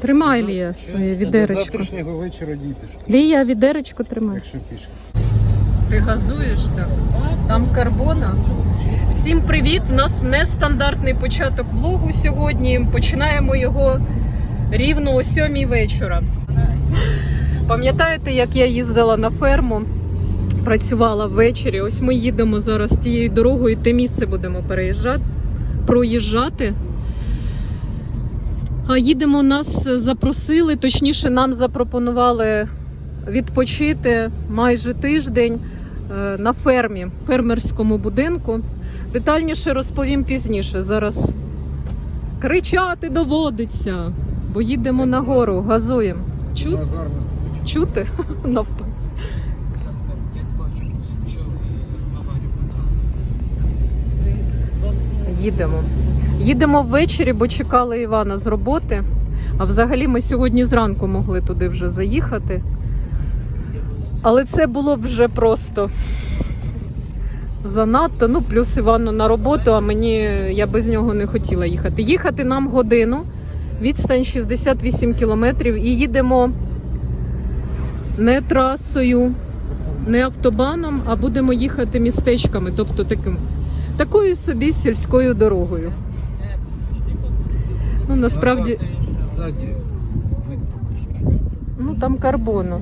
Тримай, Лія, своє До завтрашнього вечора дійдеш, Лія, відеречко тримай. якщо пішки. Ти газуєш так? Там карбона. Всім привіт! У нас нестандартний початок влогу сьогодні. Починаємо його рівно о сьомій вечора. Пам'ятаєте, як я їздила на ферму? Працювала ввечері. Ось ми їдемо зараз тією дорогою, те місце будемо переїжджати, проїжджати. Їдемо, нас запросили, точніше, нам запропонували відпочити майже тиждень е, на фермі, фермерському будинку. Детальніше розповім пізніше. Зараз кричати доводиться, бо їдемо нагору, газуємо. Чу... Чути? Навпаки. Їдемо. Їдемо ввечері, бо чекали Івана з роботи. А взагалі ми сьогодні зранку могли туди вже заїхати. Але це було б вже просто занадто. Ну, плюс Івану на роботу, а мені я без нього не хотіла їхати. Їхати нам годину, відстань 68 кілометрів, і їдемо не трасою, не автобаном, а будемо їхати містечками, тобто таким, такою собі сільською дорогою. Ну, насправді, Ззаді ну там карбону.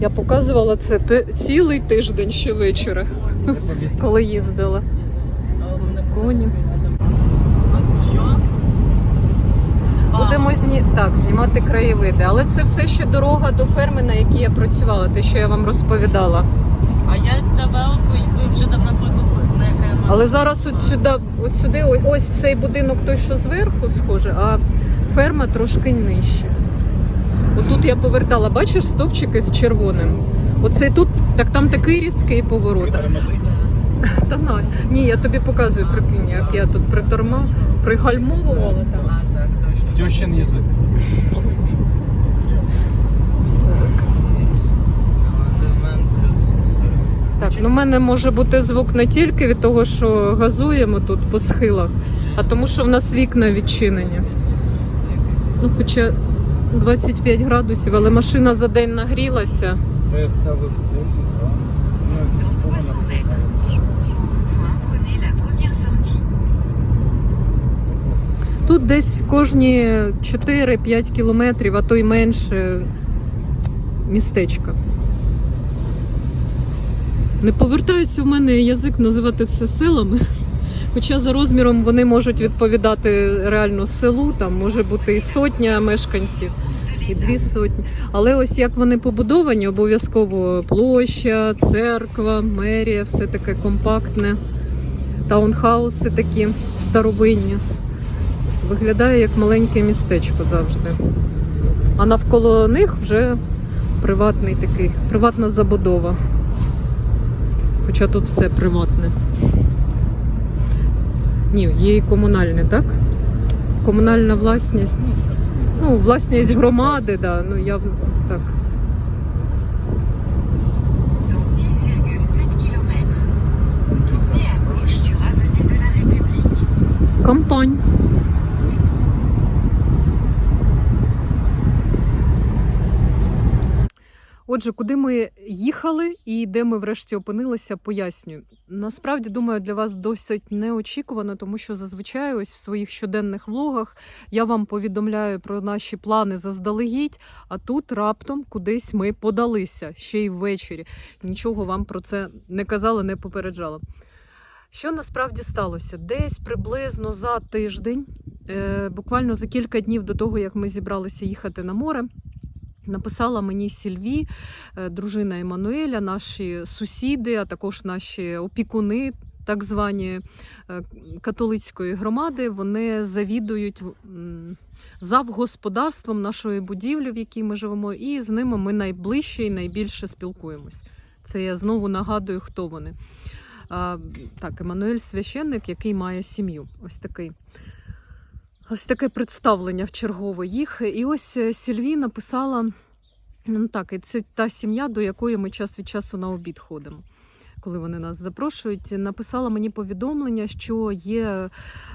Я показувала це цілий тиждень щовечора, коли їздила. Коні. Будемо зні... так, знімати краєвиди, але це все ще дорога до ферми, на якій я працювала, те, що я вам розповідала. А я і ви вже давно. На Але зараз от сюди, от сюди, ось цей будинок той, що зверху схоже, а ферма трошки нижче. Отут я повертала, бачиш стовпчики з червоним. Оце тут, так там такий різкий поворот. Та на ні, я тобі показую, прикинь, як я тут приторма, пригальмовувала. Тьощин язик. Так, ну в мене може бути звук не тільки від того, що газуємо тут по схилах, а тому, що в нас вікна відчинені. Ну, хоча 25 градусів, але машина за день нагрілася. То я ставив. Ну, Dans 300 mètres, prenez la première sortie. Тут десь кожні 4-5 кілометрів, а то й менше містечка. Не повертається в мене язик називати це селами. Хоча за розміром вони можуть відповідати реально селу, там може бути і сотня мешканців, і дві сотні. Але ось як вони побудовані, обов'язково площа, церква, мерія, все таке компактне, таунхауси такі старовинні. Виглядає як маленьке містечко завжди. А навколо них вже приватний такий, приватна забудова. Хоча тут все приватне. Ні, є і комунальне, так? Комунальна власність. Ну, власність громади, да, ну явно так. Dans Отже, куди ми їхали і де ми врешті опинилися, пояснюю. Насправді думаю, для вас досить неочікувано, тому що зазвичай ось в своїх щоденних влогах я вам повідомляю про наші плани заздалегідь, а тут раптом кудись ми подалися ще й ввечері. Нічого вам про це не казала, не попереджала. Що насправді сталося? Десь приблизно за тиждень, е, буквально за кілька днів до того, як ми зібралися їхати на море, написала мені Сільві, е, дружина Еммануеля, наші сусіди, а також наші опікуни. Так звані е, католицької громади, вони завідують завгосподарством нашої будівлі, в якій ми живемо, і з ними ми найближче і найбільше спілкуємось. Це я знову нагадую, хто вони. Так, Еммануель священник, який має сім'ю. Ось такий. Ось таке представлення в чергове їх. І ось е, Сільві написала: ну так, і це та сім'я, до якої ми час від часу на обід ходимо. Коли вони нас запрошують, написала мені повідомлення, що є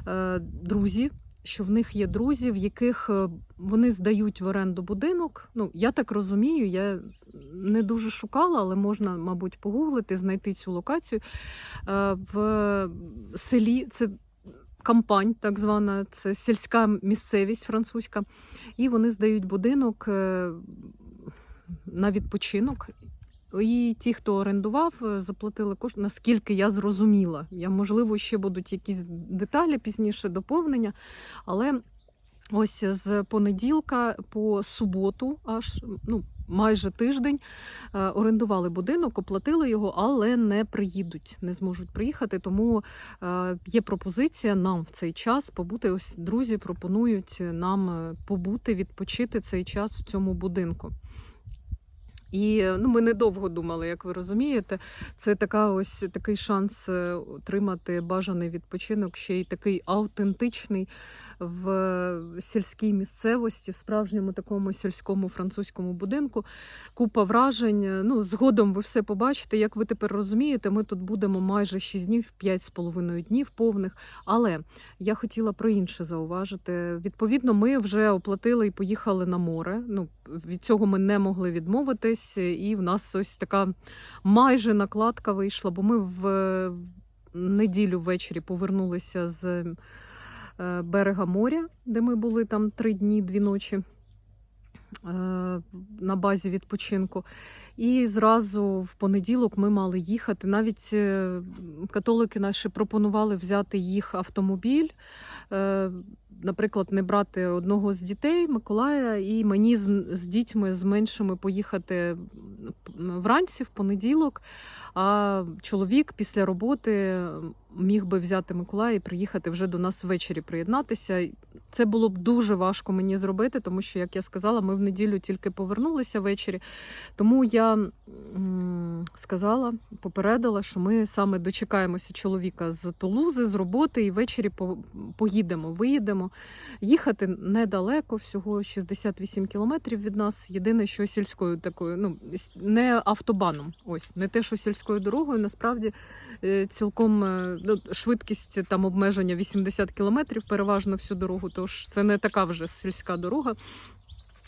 е, друзі що в них є друзі, в яких е, вони здають в оренду будинок. Ну, я так розумію, я не дуже шукала, але можна, мабуть, погуглити, знайти цю локацію. Е, В селі це кампань, так звана, це сільська місцевість французька. І вони здають будинок е, на відпочинок. І ті, хто орендував, е, заплатили кошти, наскільки я зрозуміла. Я, можливо, ще будуть якісь деталі пізніше доповнення. Але ось з понеділка по суботу, аж ну, майже тиждень, е, орендували будинок, оплатили його, але не приїдуть, не зможуть приїхати. Тому е, є пропозиція нам в цей час побути. Ось друзі пропонують нам е, побути, відпочити цей час в цьому будинку. І ну, ми недовго думали, як ви розумієте. Це така ось такий шанс отримати бажаний відпочинок, ще й такий автентичний в сільській місцевості, в справжньому такому сільському французькому будинку. Купа вражень. Ну, згодом ви все побачите. Як ви тепер розумієте, ми тут будемо майже 6 днів, 5,5 днів повних. Але я хотіла про інше зауважити. Відповідно, ми вже оплатили і поїхали на море. Ну, від цього ми не могли відмовитись, і в нас ось така майже накладка вийшла, бо ми в неділю ввечері повернулися з берега моря, де ми були там три дні, дві ночі е, на базі відпочинку. І зразу в понеділок ми мали їхати. Навіть е, католики наші пропонували взяти їх автомобіль. е, Наприклад, не брати одного з дітей Миколая, і мені з дітьми з меншими поїхати вранці в понеділок. А чоловік після роботи міг би взяти Миколая і приїхати вже до нас ввечері приєднатися. Це було б дуже важко мені зробити, тому що, як я сказала, ми в неділю тільки повернулися ввечері. Тому я сказала, попередила, що ми саме дочекаємося чоловіка з Тулузи, з роботи, і ввечері по- поїдемо, виїдемо. Їхати недалеко, всього 68 кілометрів від нас. Єдине, що сільською такою, ну не автобаном, ось не те, що сільською дорогою. Насправді цілком е, ну, швидкість там обмеження 80 кілометрів, переважно всю дорогу. Тож це не така вже сільська дорога,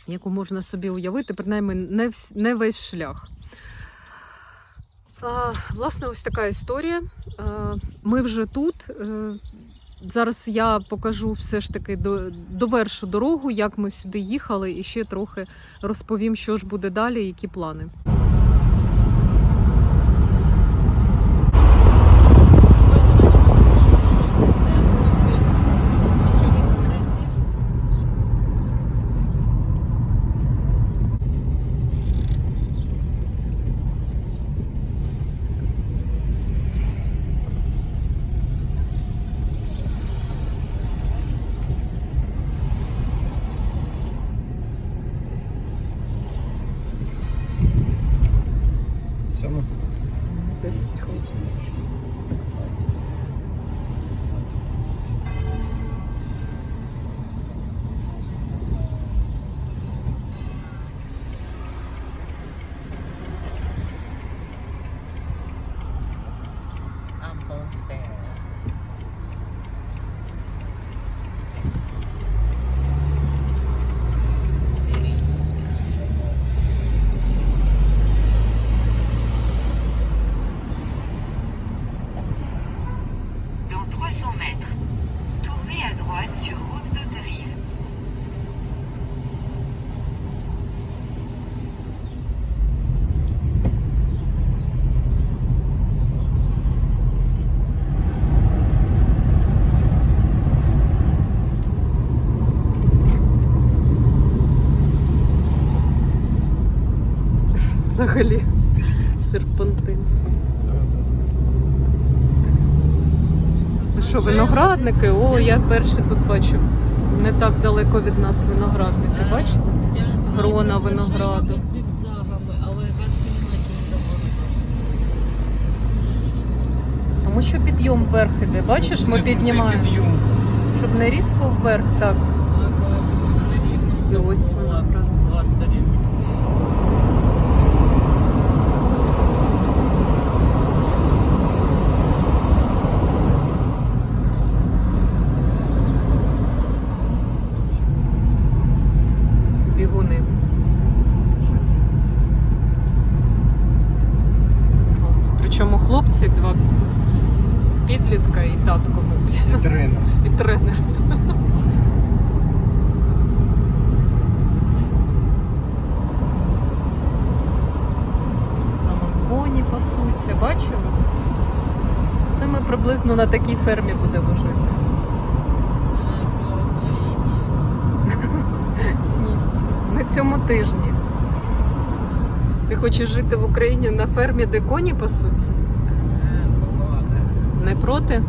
яку можна собі уявити, принаймні не, вс- не весь шлях. А, власне, ось така історія. А, ми вже тут. Е, Зараз я покажу все ж таки до, довершу дорогу, як ми сюди їхали, і ще трохи розповім, що ж буде далі, які плани. แต่ взагалі серпантин. Це що, виноградники? О, я перший тут бачу. Не так далеко від нас виноградники, бач? Грона винограду. Зігзагами, але гадки немає, чому Тому що підйом вверх іде. Бачиш, ми піднімаємо. Щоб не різко вверх, так. І ось виноград. Два сторінки. бігуни. От. Причому хлопці два підлітка і татко, мабуть, І тренер. і тренер. Там он коні пасуться, бачимо? Це ми приблизно на такій фермі будемо жити. Е, по Україні. Ні, на цьому тижні. Ти хочеш жити в Україні на фермі, де коні пасуться? Е, по Не проти?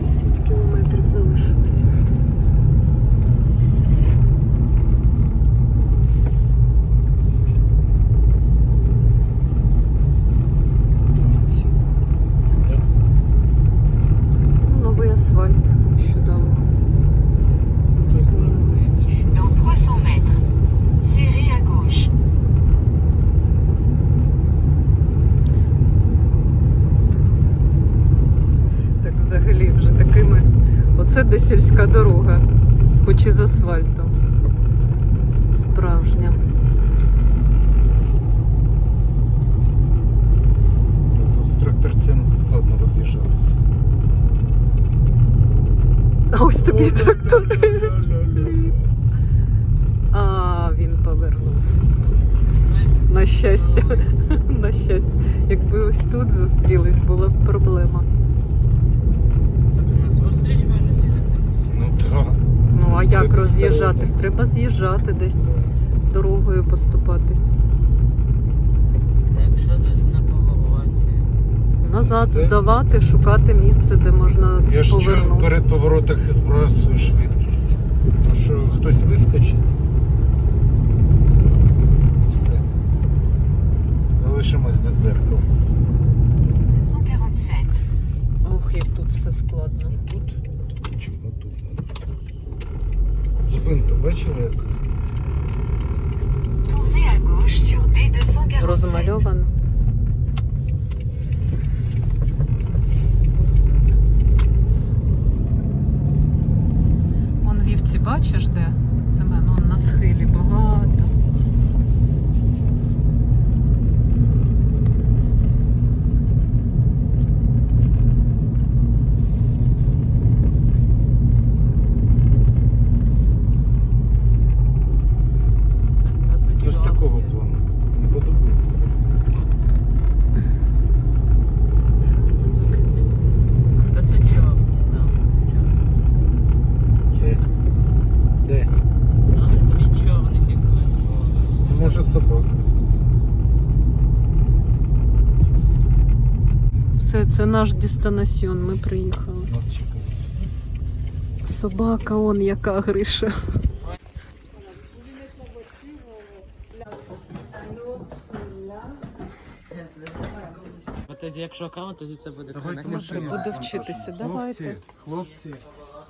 Десять кілометрів залишилося. Ці. Новий асфальт нещодавно. Хтось нам здається, що Dans 300 mètres, serrez à gauche. Так взагалі вже такими. Оце де сільська дорога, хоч і з асфальтом. Справжня. тут тракторцем складно роз'їжджатися. А ось тобі трактор. А, він повернув. На щастя. На щастя. Якби ось тут зустрілись, була б проблема. Так на зустріч може з'їхати? Ну так. Ну а як роз'їжджатись? Треба з'їжджати десь, дорогою поступатись. Якщо десь на повороті. Назад Це- здавати, шукати місце, де можна Я ж чую, повернути. перед поворотах збрасую швидкість. Тому що хтось вискочить. Все. Залишимось без зеркал. 247. Ох, як тут все складно. Тут? Тут чому тут? Зупинка, бачили як? Tournez à gauche sur D247. Розмальовано. Вон вівці бачиш де? Семен, он на схилі багато. Та це Ось чого? такого плану. Не подобається так. Та це чорний там. Де? Де? А дві чорних якось. Може собака. Все, це наш дестинаціон, ми приїхали. Нас чекають. Собака, он яка гриша. Тоді, якщо аккаунт, тоді це буде машину. Буду вчитися. Давайте. Хлопці, хлопці.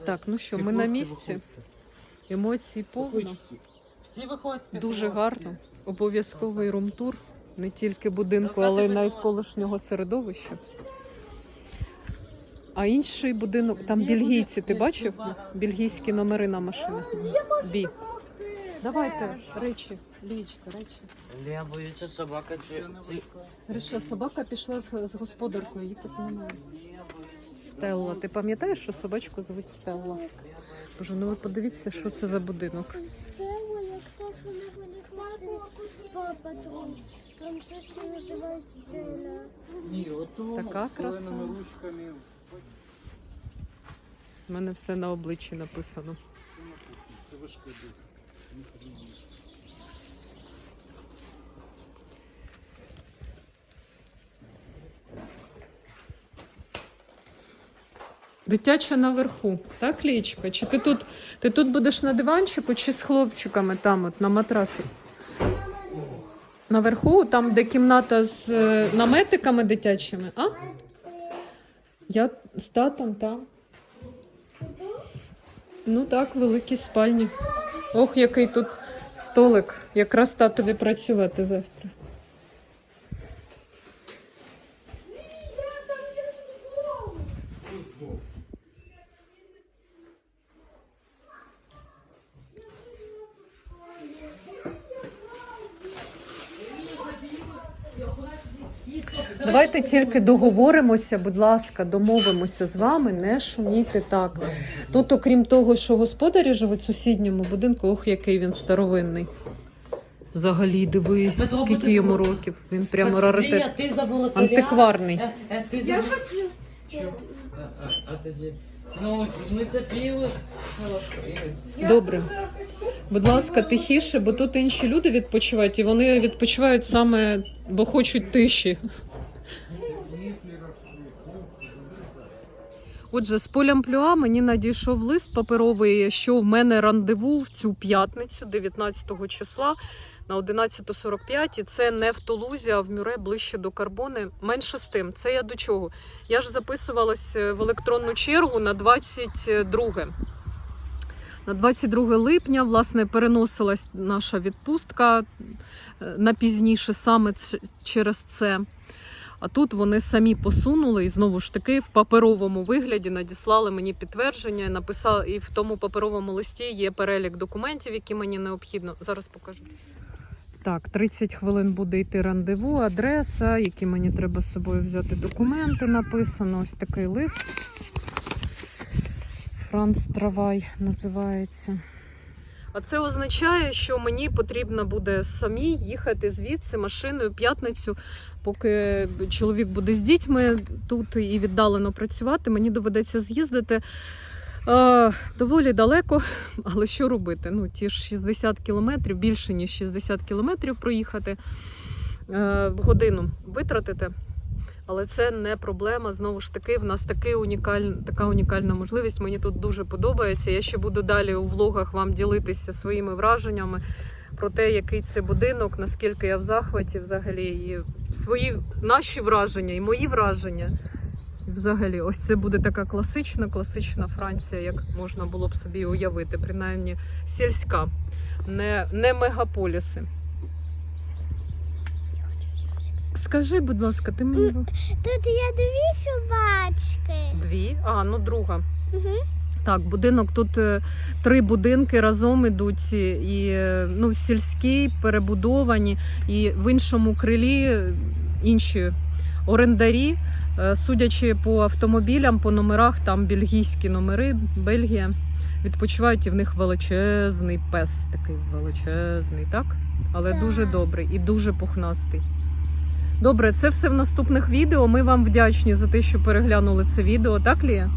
Так, ну що, ми на місці. Емоцій повно. Всі. Всі виходьте. Дуже гарно. Обов'язковий румтур не тільки будинку, але й навколишнього середовища. А інший будинок, там бельгійці, ти бачив? Бельгійські номери на машинах. Бі. Давайте речі, лічка, речі. Я боюся собака чи... Гриша, собака пішла з, з господаркою, її тут немає. Стелла. Ти пам'ятаєш, що собачку звуть Стелла? Боже, ну ви подивіться, що це за будинок. Стелла, як те, що ми були папа там. Там щось називають Стелла. Ні, ото Така краса. ручками. У мене все на обличчі написано. Це важко дуже. Дитяча наверху, так, Лічка? Чи ти тут, ти тут будеш на диванчику, чи з хлопчиками там, от на матрасі? Наверху, там, де кімната з е, наметиками дитячими, а? Я з татом там. Ну так, великі спальні. Ох, який тут столик. Якраз татові працювати завтра. Давайте тільки договоримося, будь ласка, домовимося з вами, не шумійте так. Тут, окрім того, що господарі живуть в сусідньому будинку, ох, який він старовинний. Взагалі, дивись, скільки йому років. Він прямо раритет. Антикварний. Е, е. Ну, ми це піли. Добре. Будь ласка, тихіше, бо тут інші люди відпочивають, і вони відпочивають саме, бо хочуть тиші. Отже, з полям плюа мені надійшов лист паперовий, що в мене рандеву в цю п'ятницю, 19 числа на 11.45. І це не в Тулузі, а в Мюре ближче до Карбони. Менше з тим. Це я до чого? Я ж записувалась е, в електронну чергу на 22. На 22 липня, власне, переносилась наша відпустка е, на пізніше саме через це. А тут вони самі посунули і знову ж таки в паперовому вигляді надіслали мені підтвердження. Написали, і в тому паперовому листі є перелік документів, які мені необхідно. Зараз покажу. Так, 30 хвилин буде йти рандеву, адреса, які мені треба з собою взяти документи. Написано ось такий лист. Франц Травай називається. А це означає, що мені потрібно буде самі їхати звідси машиною п'ятницю, поки чоловік буде з дітьми тут і віддалено працювати. Мені доведеться з'їздити. Е, доволі далеко, але що робити? Ну, ті ж 60 кілометрів, більше ніж 60 кілометрів проїхати е, в годину витратити. Але це не проблема. Знову ж таки, в нас такий унікаль... така унікальна можливість. Мені тут дуже подобається. Я ще буду далі у влогах вам ділитися своїми враженнями про те, який це будинок, наскільки я в захваті взагалі, і свої наші враження, і мої враження. Взагалі, ось це буде така класична, класична Франція, як можна було б собі уявити, принаймні сільська, не, не мегаполіси. Скажи, будь ласка, ти мені Тут є дві собачки. дві? А, ну друга. Угу. Так, будинок тут е, три будинки разом ідуть, і е, ну, сільські, перебудовані, і в іншому крилі е, інші орендарі. Е, Судячи по автомобілям, по номерах, там бельгійські номери, Бельгія. Відпочивають і в них величезний пес, такий величезний, так? Але Так. дуже добрий і дуже пухнастий. Добре, це все в наступних відео. Ми вам вдячні за те, що переглянули це відео, так, Лія?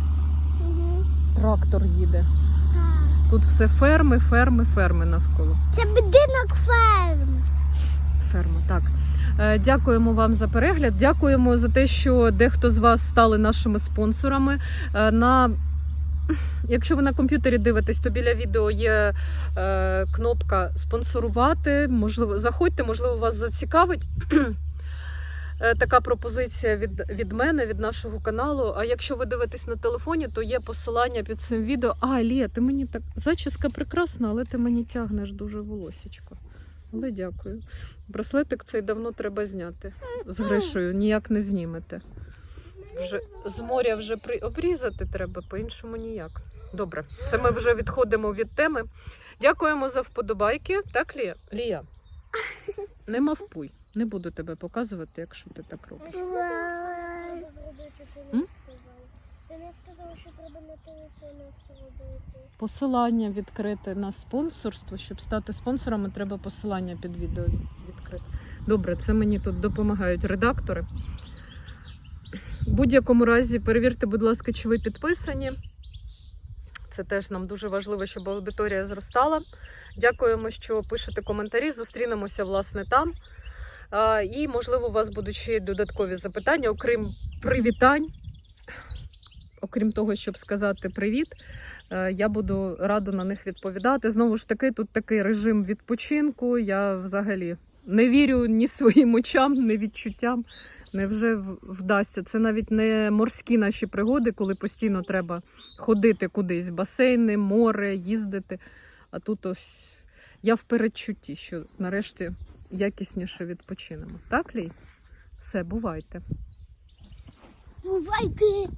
Угу. Трактор їде. Тут все ферми, ферми, ферми навколо. Це будинок ферм. Ферма, так. Е, Дякуємо вам за перегляд. Дякуємо за те, що дехто з вас стали нашими спонсорами. Е, На... Якщо ви на комп'ютері дивитесь, то біля відео є е, кнопка спонсорувати. Можливо, заходьте, можливо, вас зацікавить. Е, Така пропозиція від, від мене, від нашого каналу. А якщо ви дивитесь на телефоні, то є посилання під цим відео. А, Лія, ти мені так зачіска прекрасна, але ти мені тягнеш дуже волосічко. Але дякую. Браслетик цей давно треба зняти. З Гришою ніяк не знімете. Вже з моря вже при... обрізати треба, по-іншому ніяк. Добре, це ми вже відходимо від теми. Дякуємо за вподобайки. Так, Лія? Лія. Не мавпуй. Не буду тебе показувати, якщо ти так робиш. що треба зробити, ти не сказала? Ти не сказала, що треба на телефонах зробити. Посилання відкрити на спонсорство. Щоб стати спонсорами, треба посилання під відео відкрити. Добре, це мені тут допомагають редактори. В будь-якому разі перевірте, будь ласка, чи ви підписані. Це теж нам дуже важливо, щоб аудиторія зростала. Дякуємо, що пишете коментарі. Зустрінемося власне там. І, можливо, у вас будуть ще додаткові запитання, окрім привітань. Окрім того, щоб сказати привіт, е, я буду рада на них відповідати. Знову ж таки, тут такий режим відпочинку. Я взагалі не вірю ні своїм очам, ні відчуттям. Невже вдасться? Це навіть не морські наші пригоди, коли постійно треба ходити кудись, басейни, море, їздити. А тут ось я в передчутті, що нарешті якісніше відпочинемо. Так, Лій? Все, бувайте. Бувайте!